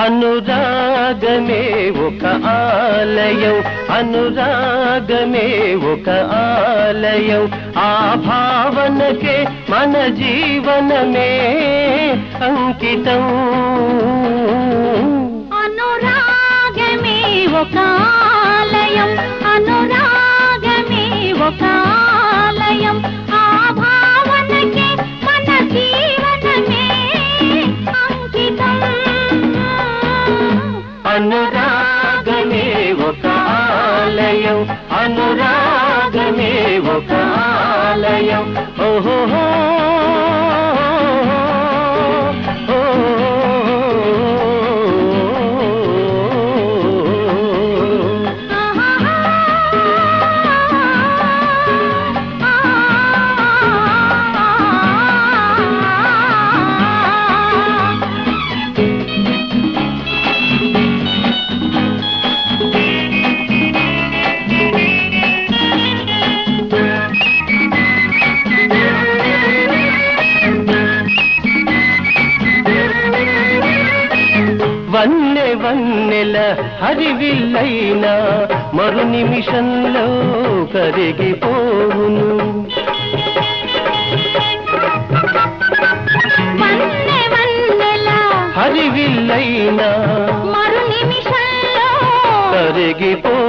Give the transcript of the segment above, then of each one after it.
అనురాగమే ఒక ఆలయం అనురాగమే ఒక ఆలయం. ఆ భావనకే మన జీవనమే అంకితం. అనురాగమే ఒక ఆలయం అనురాగమే ఒక ఆలయం. ఆ భావనకే మన జీవనమే అనురాగమే ఒక ఆలయం. అనురాగమే ఒక ఆలయం. ఓహో హరివిల్లైన మరు నిమిషంలో కరిగిపోవును. హరివిల్లైన మరు నిమిషంలో కరిగిపోవును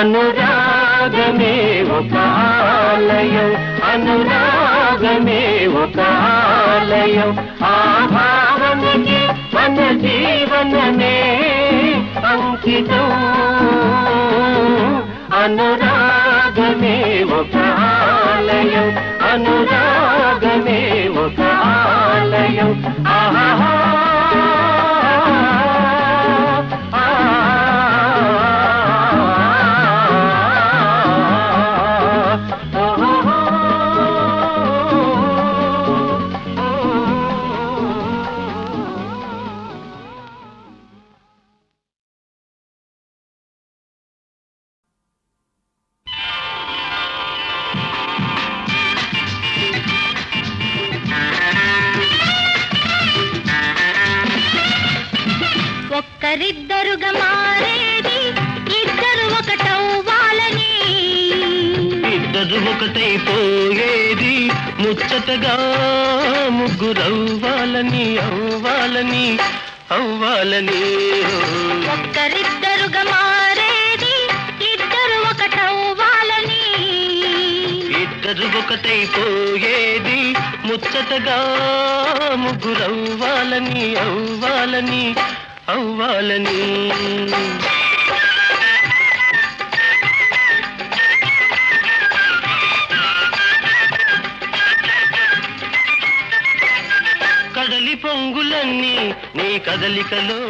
అనురాగమే ఒక ఆలయం. అనురాగమే ఒక ఆలయం. ఆ భావనకి మన జీవనమే అంకితం. అనురాగమే ఒక ఆలయం. అనురాగమే ఒక ఆలయం. ఆహా ఇద్దరు ఒకటైపోయేది ముచ్చటగా ముగ్గురవ్వాలని అవ్వాలని అవ్వాలని. కడలి పొంగులన్నీ నీ కదలికలో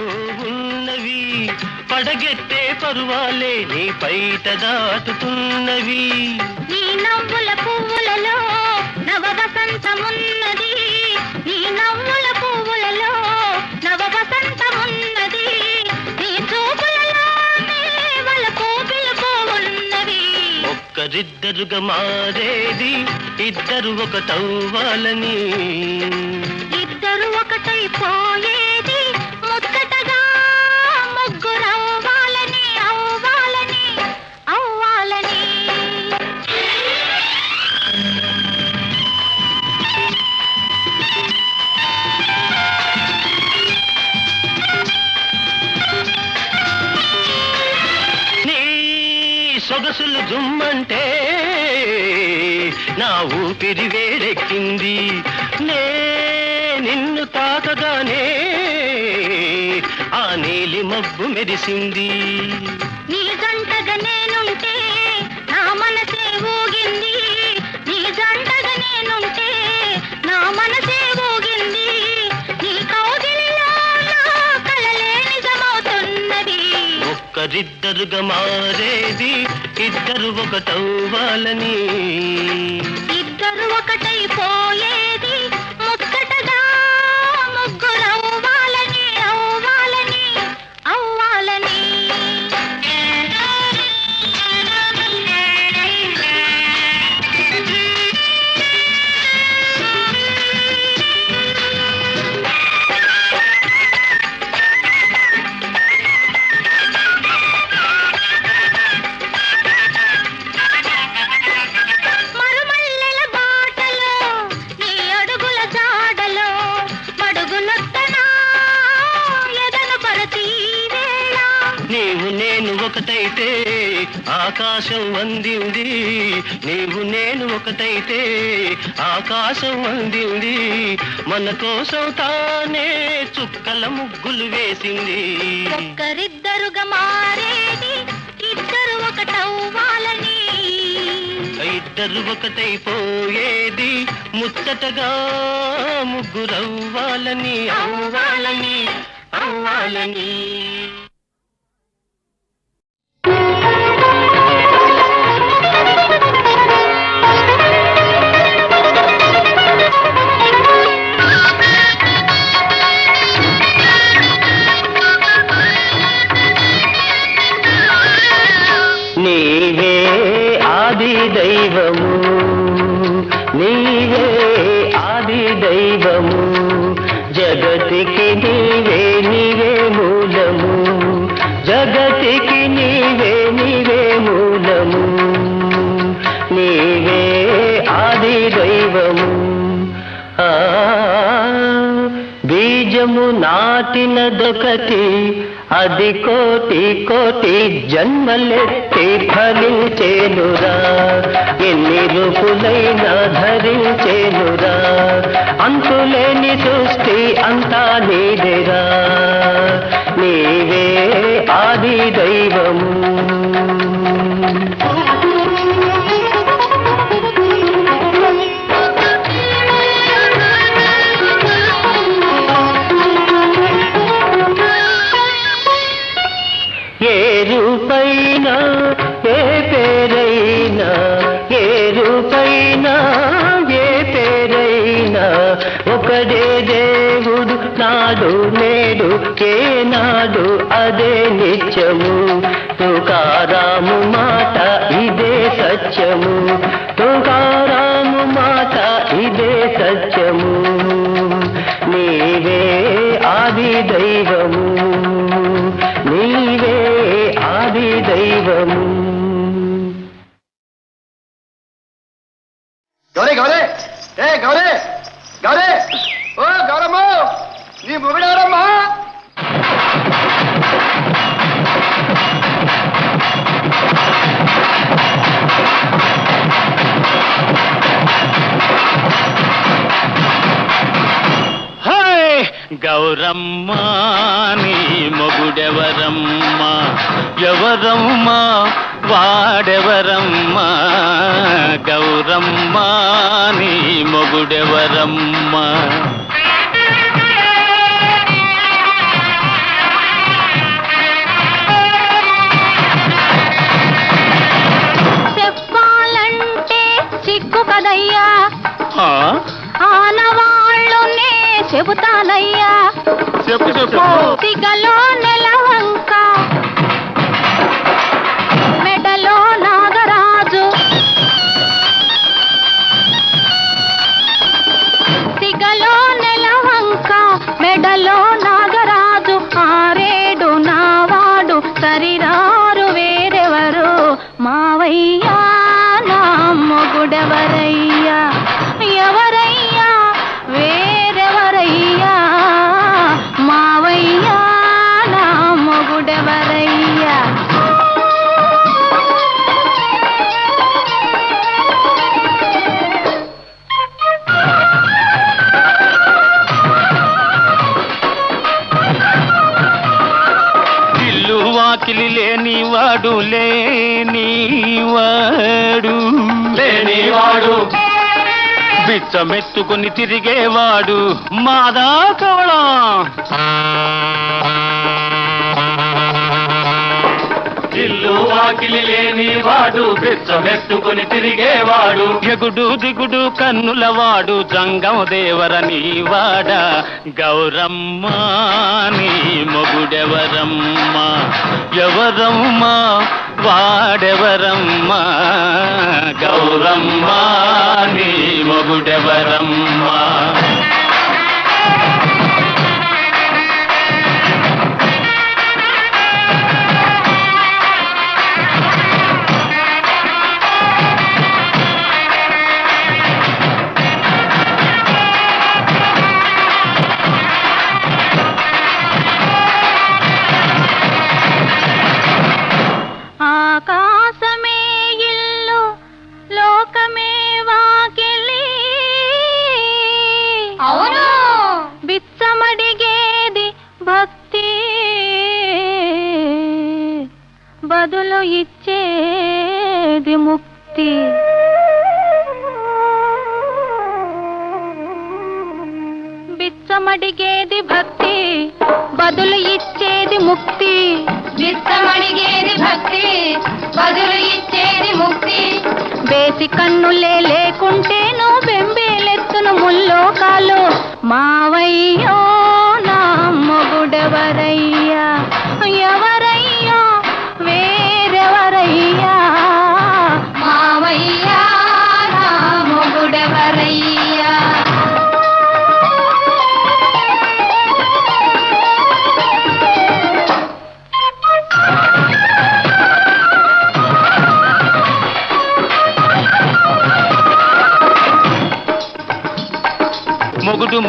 ఉన్నవి. పడగెత్తే పరువాలే నీ పైట దాటుతున్నవి. నవ్వుల పువ్వులలో నవ వసంతమున్నది నీ నవ్వుల పువ్వులలో నవ వసంతమున్నది నీ చూపులలో వలపు పిలుపు ఉన్నది ఒక్కరిద్దరుగా మారేది ఇద్దరు ఒకటవ్వాలని ఇద్దరు ఒకటైపోయేది జుమ్మంటే నా ఊపిరి వేడెక్కింది. నే నిన్ను తాకగానే ఆ నీలి మబ్బు మెరిసింది. ఒక్కరిద్దరుగా మారేది ఇద్దరు ఒకటవ్వాలని ఇద్దరు ఒకటైపోయే ఒకటైతే ఆకాశం అందింది. నీవు నేను ఒకటైతే ఆకాశం అందింది. మన కోసం తానే చుక్కల ముగ్గులు వేసింది. ఒక్కరిద్దరుగా మారేది ఇద్దరు ఒకటవ్వాలని. ఇద్దరు ఒకటైపోయేది ముచ్చటగా ముగ్గురవ్వాలని అవ్వాలని అవ్వాలని. ఎన్ని రూపులైనా ధరించేనురా. అంతులేని సృష్టి అంతా నీదేరా. నీవే ఆది దైవము. నాడు నేడు కేనాడు అదే నిత్యము. తుకారాము మాట ఇదే సత్యము. తుకారాము మాట ఇదే సత్యము. నీవే ఆది దైవము గౌరమ్మ నీ మొగుడెవరమ్మ? చెప్పాలంటే సిగ్గు కదయ్యా? ఆనవాళ్ళునే చెబుతానయ్యా. చెప్పు చెప్పు. సిగలో నెలవంక మెడలో నాగరాజు ఆరేడు నావాడు సరిరారు వేరెవరు మావయ్యా నా మొగుడెవరయ్యా? లేనివాడు లేనివాడు. లేనివాడు. బిచ్చమెత్తుకుని తిరిగేవాడు మాదా కవళం. ఇల్లు లేని వాడు బిచ్చమెత్తుకుని తిరిగేవాడు. ఎగుడు దిగుడు కన్నులవాడు జంగం దేవరని వాడ గౌరమ్మ నీ మొగుడెవరమ్మ? ఎవరమ్మ? వాడెవరమ్మ? గౌరమ్మ నీ మొగుడెవరమ్మ? కన్నులే లేకుంటేను బెంబేలెత్తును ముల్లోకాలు మావయ్య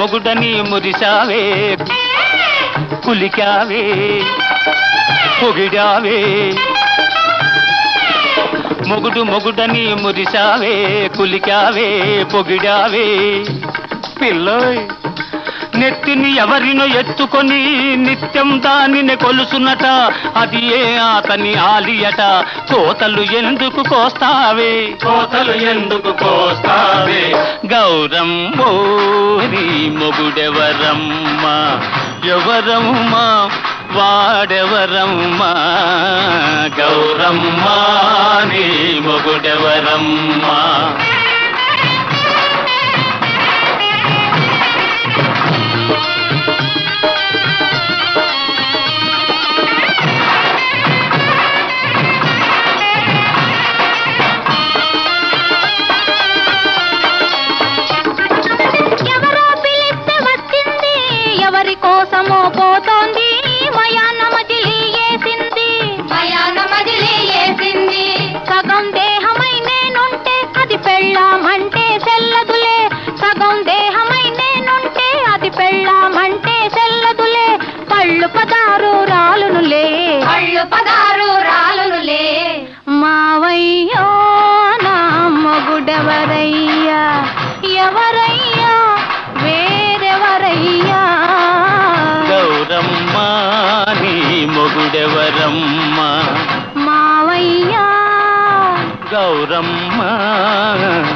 మొగుడని మురిశావే కులికావే పొగిడావే. మొగుడు మొగుడని మురిశావే కులికావే పొగిడావే. పిల్లోయ్ నెత్తిని ఎవరినో ఎత్తుకొని నిత్యం దానిని కొలుసునట అది ఏ అతని ఆలియట. కోతలు ఎందుకు కోస్తావే? కోతలు ఎందుకు కోస్తావే? గౌరమ్మో నీ మొగుడెవరమ్మా? ఎవరమ్మా? వాడెవరమ్మా? గౌరమ్మా నీ మొగుడెవరమ్మా? ಮಾ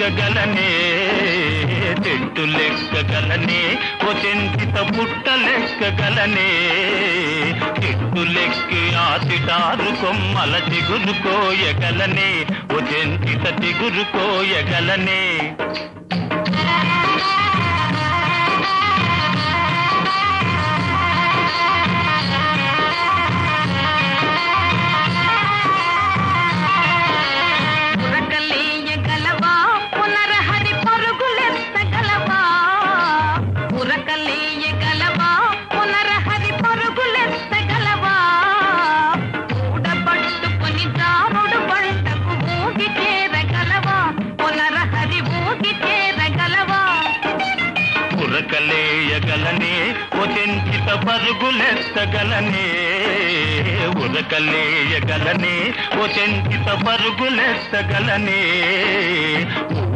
లెక్కగలనే చెట్టు లెక్కగలనే ఓ చెంచిత పుట్ట లెక్కగలనే. చెట్టు లెక్కి ఆసిటారు కొమ్మల చిగురు కోయగలనే ఓ చెంచిత చిగురు కోయగలనే. పరుగులెత్తగలనే ఉరకలేయగలనే ఓ చెంచిత పరుగులెత్తగలనే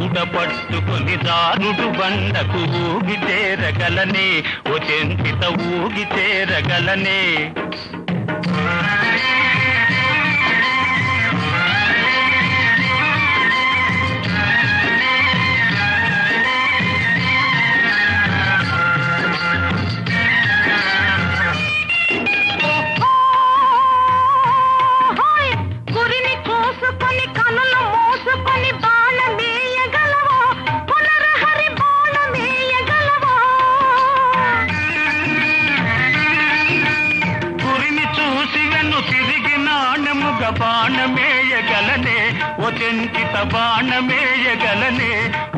ఊడ పట్టుకొని దారుడు బండకు ఊగి చేరగలనే ఓ చెంచిత ఊగి చేరగలనే. బాణమేయగలనే ఓ చెంచిత బాణమేయగలనే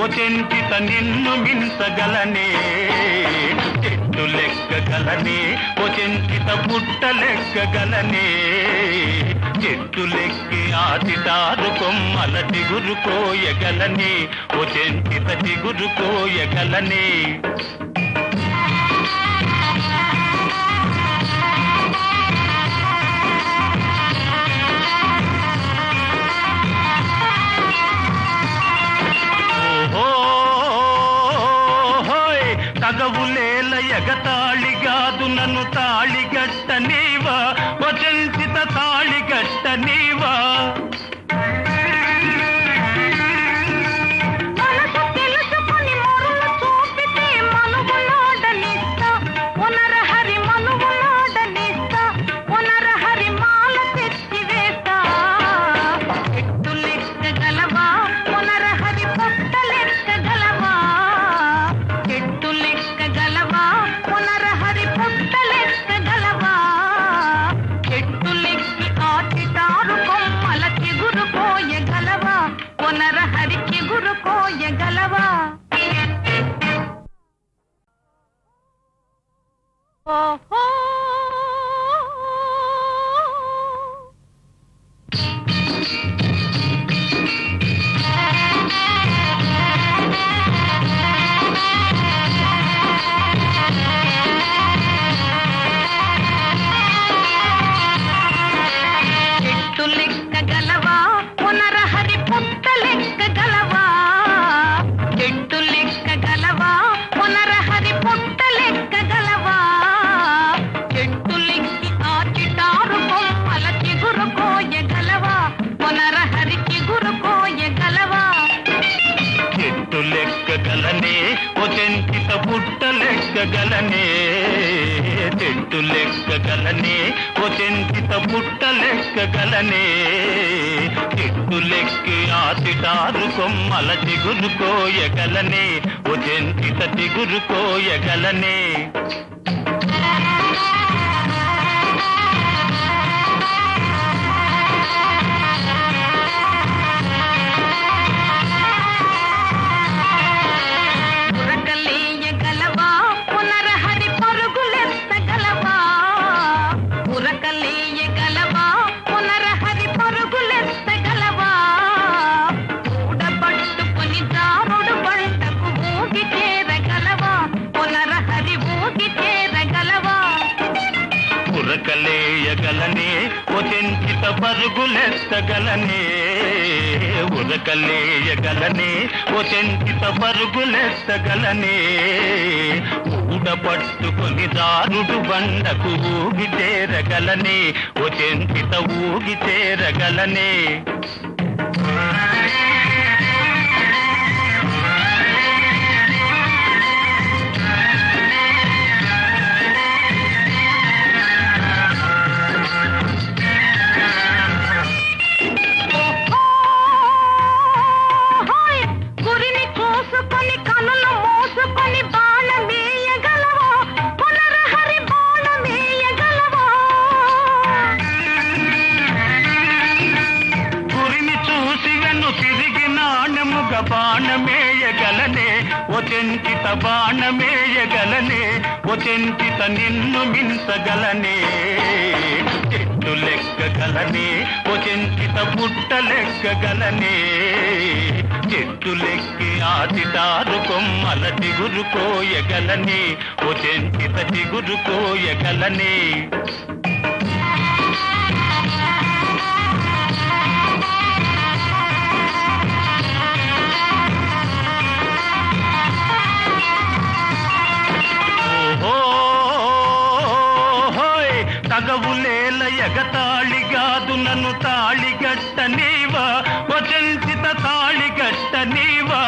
ఓ చెంచిత నిన్ను మించగలనే. చెట్టు లెక్కగలనే ఓ చెంచిత పుట్ట లెక్కగలనే. చెట్టు లెక్కి ఆతిటారు కొమ్మల చిగురు కోయగలనే ఓ చెంచిత చిగురు కోయగలనే. తాళిగట్ట నీవా ఓ చెంచిత పుట్ట లెక్క గలనే చెట్టు లెక్కి ఆ కొమ్మల చిగురు కోయగలనే. ఓ చెంచిత చిగురు కోయగలనే. చేయగలనే ఓ పరుగులెత్తగలనే ఉరకలేయగలనే ఓ పరుగులెత్తగలనే. ఊడ పట్టుకొని దారుడు బండకు ఊగి చేరగలనే ఓ ఊగి చేరగలనే. ఒచెంచిత బాణమేయగలనే ఒచెంచిత నిన్ను మించగలనే. చెట్టు లెక్కగలనే ఒచెంచిత పుట్ట లెక్కగలనే చెట్టు లెక్కి ఆ కొమ్మల చిగురు కోయగలనే ఓ చిగురు కోయగలనే. వేల ఎగతాళిగాదు నన్ను తాళిగట్ట నీవా. వచంచిత తాళిగట్ట నీవా.